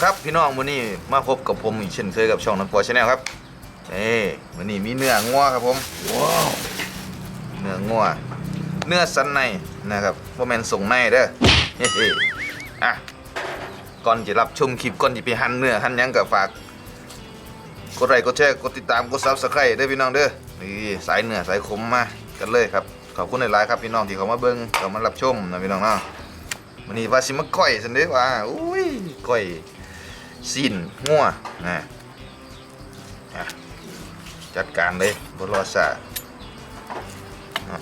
เอาละครับพี่น้องวันนี้มาพบกับผมอีกเช่นเคยกับช่องน้ำปอชาแนลครับนี่วันนี้มีเนื้องัวครับผมว้าวเนื้องัวเนื้อสันในนะครับว่าแมนส่งในเด้อเฮ้ๆอะก่อนจะรับชมคลิปก่อนจะไปหั่นเนื้อหั่นหยังก็ฝากกดไลค์กดแชร์กดติดตามกดซับสไครต์ด้วยพี่น้องเด้อนี่สายเนื้อสายขมมากันเลยครับขอบคุณหลายๆครับพี่น้องที่เขามาเบิ่งเขามารับชมนะพี่น้องเนาะวันนี้ว่าสิมาก้อยสันเด้อว่าอุ้ยก้อย สิ้นงัวนะจัดการเลยบรอซาอะ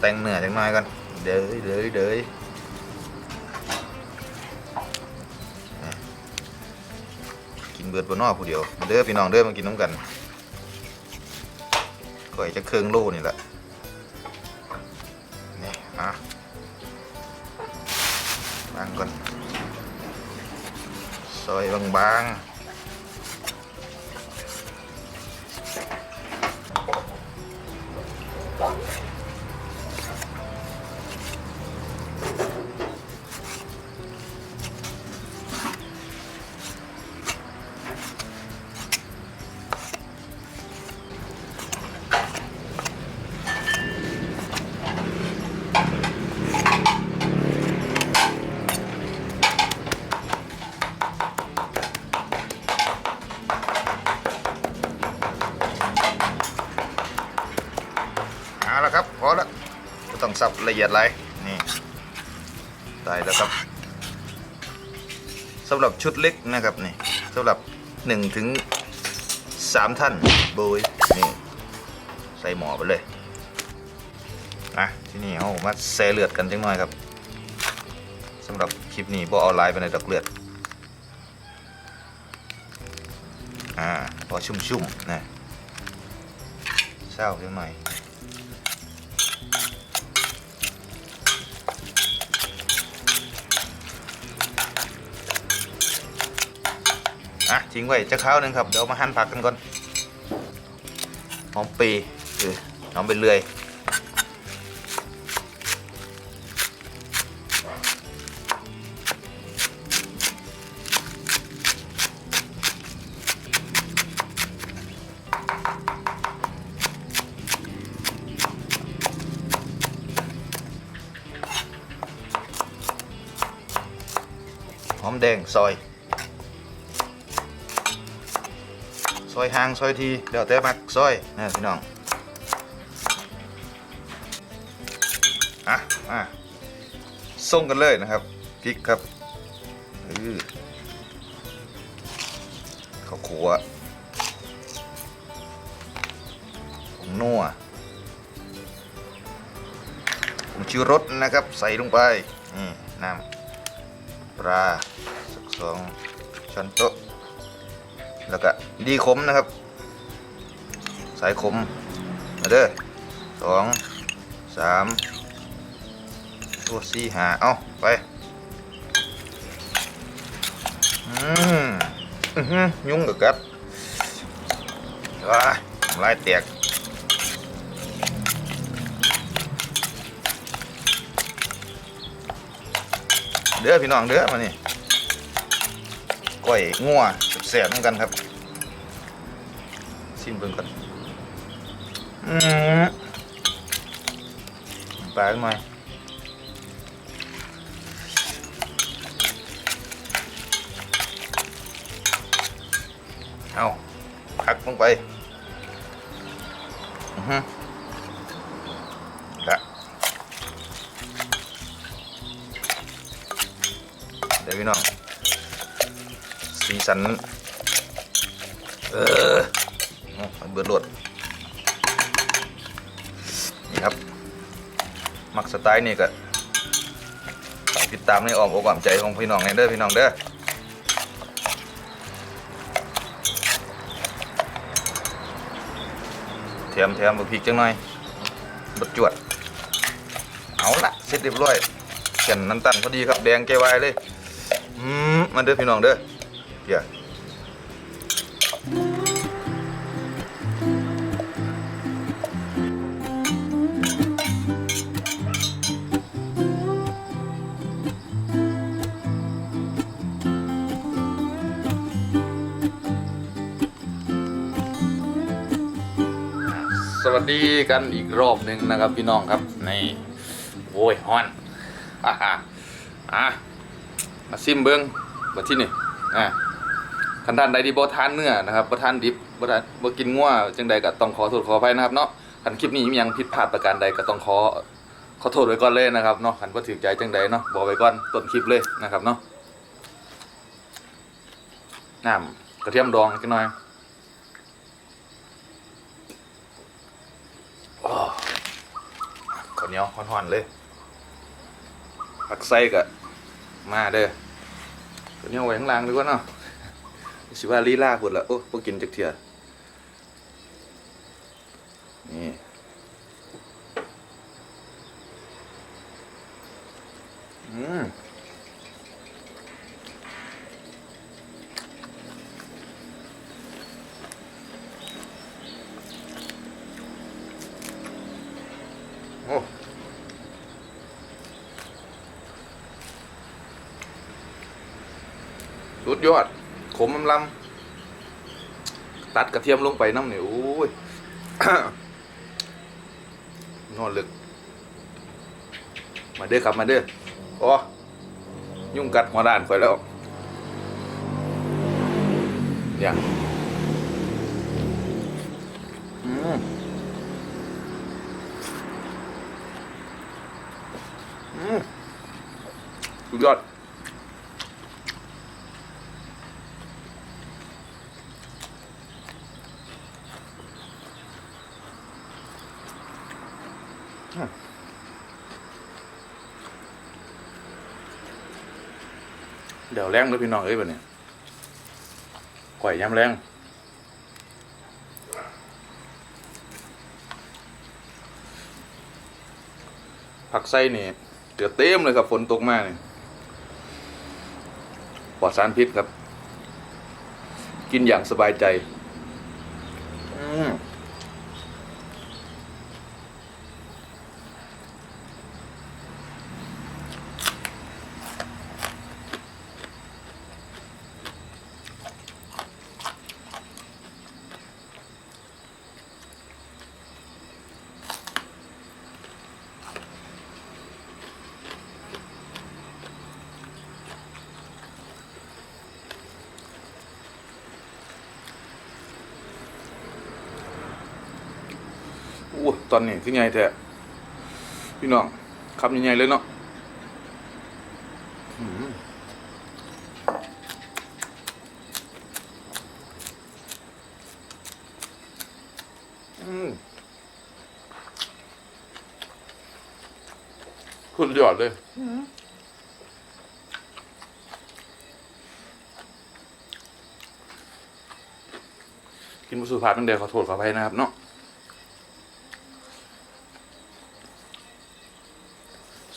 แต่งเนื้อจังหน่อยกันเด้อเด้อเด้ออะกินเบิดบนนอกผู้เดียว เด้อพี่น้องเด้อมากินน้ำกันก้อยจะเครื่องโลนี่แหละ อ เอาละครับพอแล้วไม่ต้องสับละเอียดไรนี่ได้แล้วครับสำหรับชุดเล็กนะครับนี่สำหรับ1ถึง3ท่านโบยนี่ใส่หมอไปเลยอะที่นี่เอามาแซ่เลือดกันจังหน่อยครับสำหรับคลิปนี้บ่เอาไลน์ไปในดอกเลือดอ่าพอชุ่มๆนะเศร้าจังหน่อย อะทิ้งไว้จะข้าวหนึ่งครับ เดี๋ยวมาหั่นผักกันก่อน หอมปีเออหอมไปเรื่อยหอมแดงซอย อยห่างซอยทีเดี๋ยวแต่มักซอยนะพี่น้องอะมาส่งกันเลยนะครับพริกครับออข้าวขัวผงนัวผงชูรสนะครับใส่ลงไปนี่น้ำปลาสักสองช้อนโต๊ะ แล้วก็ดีขมนะครับ สายขมมาเด้อสองสามตัวสี่หาเอาไป อืมอื้อหือยุ่งกับกัดว้ายน้ำลายแตกเด้อพี่น้องเด้อมานี่ ก้อยงัวแสบๆเหมือนกันครับชิมเบิ่งก่อนอืมปลาหน่อยเอาพักลงไปอือฮึละเดี๋ยวพี่น้อง สีสัน เออเบิดรวดนี่ครับ มักสไตล์นี่ก็ฝากติดตามในอ้อมอกอ้อมใจของพี่น้องในเด้อพี่น้องเด้อแถมแถมบะพริกจังหน่อยบดจวด เอาละเสร็จเรียบร้อยเขียนน้ำตันพอดีครับ แดงแกวายเลย อืมมาเด้อพี่น้องเด้อ Yeah. สวัสดีกันอีกรอบหนึ่งนะครับพี่น้องครับนี่โว้ยฮอนฮ่าอะมาซิมเบิ้งมาที่นี่อะ คันท่านใดที่บ่ทานเนื้อนะครับบ่ทานดิบบ่ทานบ่กินงัวจังใดก็ต้องขอโทษขออภัยนะครับเนาะคันคลิปนี้มีหยังผิดพลาดประการใดก็ต้องขอขอโทษไว้ก่อนเลยนะครับเนาะคันบ่ถูกใจจังใดเนาะบอกไว้ก่อนต้นคลิปเลยนะครับเนาะน้ำกระเทียมดองจักหน่อยข้าวเหนียวห่อนๆเลยผักไส้ก็มาเด้อข้าวเหนียวไว้ข้างล่างดีกว่าเนาะ สิว่าลีลาพุ่นละโอ้พวกกินจักเทียนี่อืมโอ้สุดยอด ขมลำลำตัดกระเทียมลงไปน้ำเหนียวโอ้ยนอนลึก มาเด้อครับมาเด้อโอ้ยุ่งกัดหัวด้านข่อยแล้วอย่างอืมอืมสุดยอด เดี๋ยวแรงเลยพี่น้องเอ้ยแบบนี้ก่อยยำแรงผักไส้นี่เดือดเต็มเลยครับฝนตกมาเนี่ยปลอดสารพิษครับ กินอย่างสบายใจ อืม อู้ตอนนี้คือไงแท้พี่น้องคำยังไงเลยเนาะอืมอืมสุดยอดเลยกินบุสุภาพตั้งแต่ขอโทษขออภัยนะครับเนาะ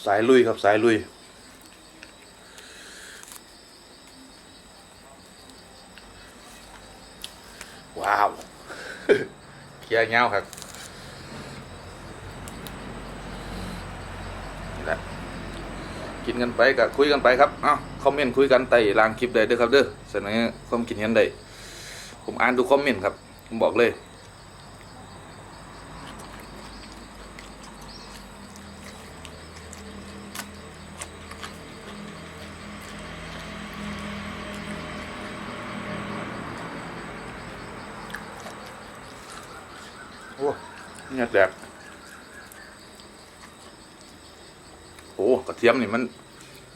สายลุยครับสายลุย ว้าวเคี้ยเงาครับนี่แหละกินกันไปกับคุยกันไปครับเอ้าคอมเมนต์คุยกันใต้ล่างคลิปได้เด้อครับเด้อเสนอความคิดเห็นได้ผมอ่านดูคอมเมนต์ครับ ผมบอกเลย เนี่ยแตกโอ้กระเทียมนี่มัน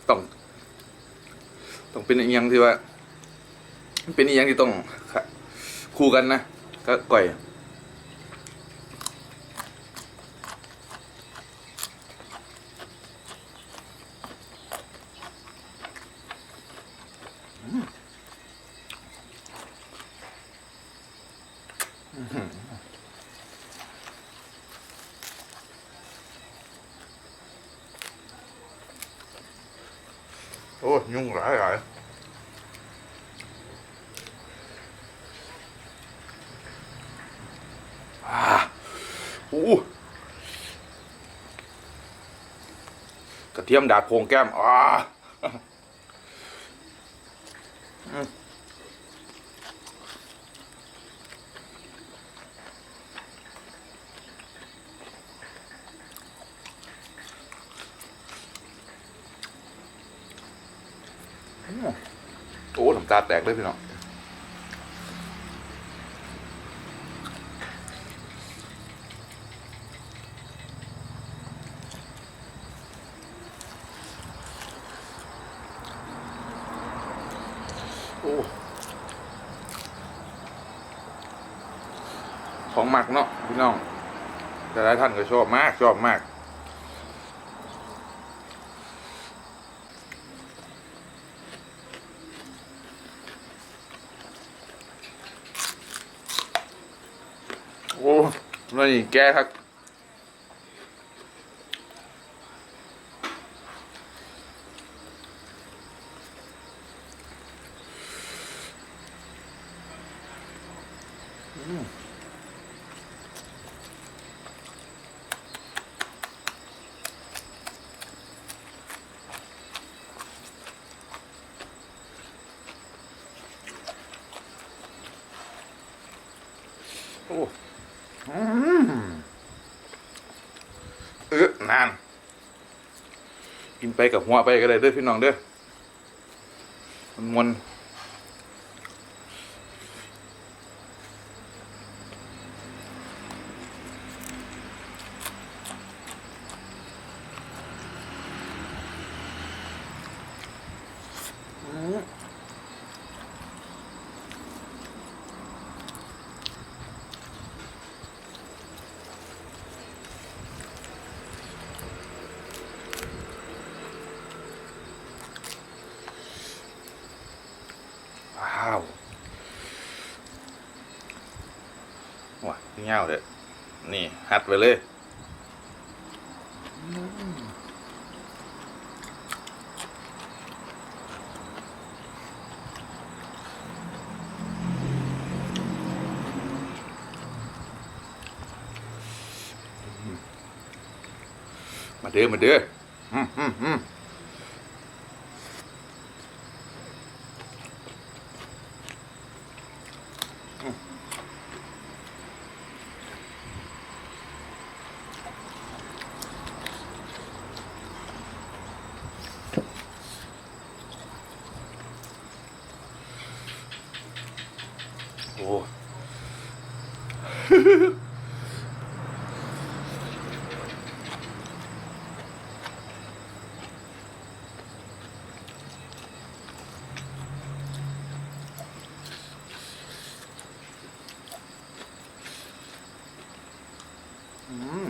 ต้อง ต้องเป็นอีกอย่างที่ว่า เป็นอีกอย่างที่ต้อง คู่กันนะก็ก่อย โอ้ยุ่งหลายหลายอู้กระเทียมดาดโพงแก้มอ่าอืม โอ้น้ำตาแตกเลยพี่น้องของหมักเนาะพี่น้องแต่หลายท่านก็ชอบมากชอบมาก โอ้นี่แกครับโอ้ เออนาน กินไปกับหัวไปก็ได้เด้อพี่น้องเด้อมันมวนอืม ว้าวว้าเงาเลยนี่ฮัดไปเลยมาเด้อมาเด้ออืมอืมอืม โอ้อืม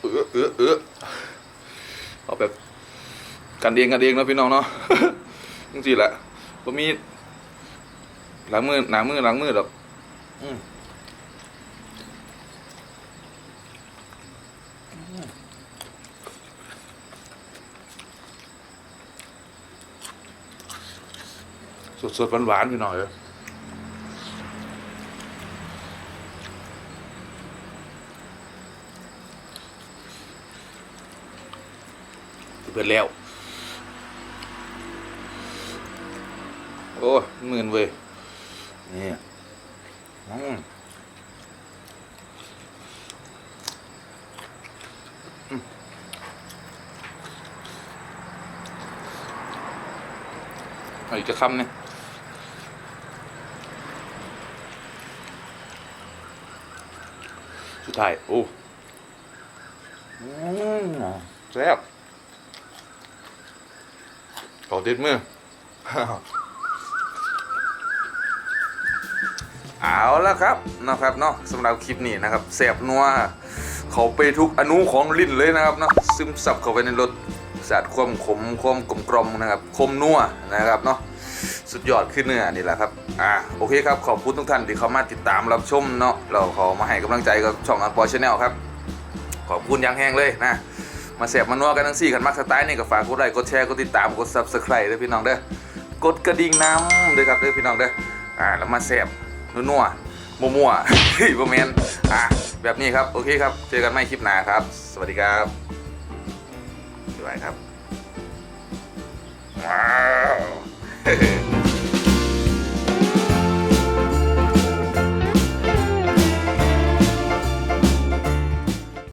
เออเออเออเอาแบบกันเองกันเองนะพี่น้องเนาะจริงๆแหละ บ่มีหลังมือหนามือหลังมือหรอกอืมสดๆหวานๆพี่น้องเอ้ยเปิดแล้ว โอ้หมื่นเว้ยนี่อืมอีกจะคำเนี่ยสุดท้าย โอ้แซ่บขอติดมือ เอาล้วครับนะครับเนาะสำหรับคลิปนี้นะครับแสบนัวเขาไปทุกอนุของลิ้นเลยนะครับเนาะซึมซับเข้าไปในรสสาดความขมความกลมกลมนะครับคมนัวนะครับเนาะสุดยอดขึ้นเนื้อนี่แหละครับอ่าโอเคครับขอบคุณทุกท่านที่เข้ามาติดตามรับชมเนาะเราขอมาให้กำลังใจกับช่องอันปอชแนลครับ ขอบคุณอย่างแห้งเลยนะมาเสียบมานัวกันทั้งสี่กันมักสไตล์นี่ก็ฝากกดไลค์กดแชร์กดติดตามกด subscribe ด้วยพี่น้องเด้อกดกระดิ่งน้ำด้วยครับด้อพี่น้องเด้อ อ่าแล้วมาเสียบนัวๆมั่วๆเฮ้ยบ่แมนอ่าแบบนี้ครับ โอเคครับ เจอกันใหม่คลิปหน้าครับ สวัสดีครับบ๊ายบายครับว้าว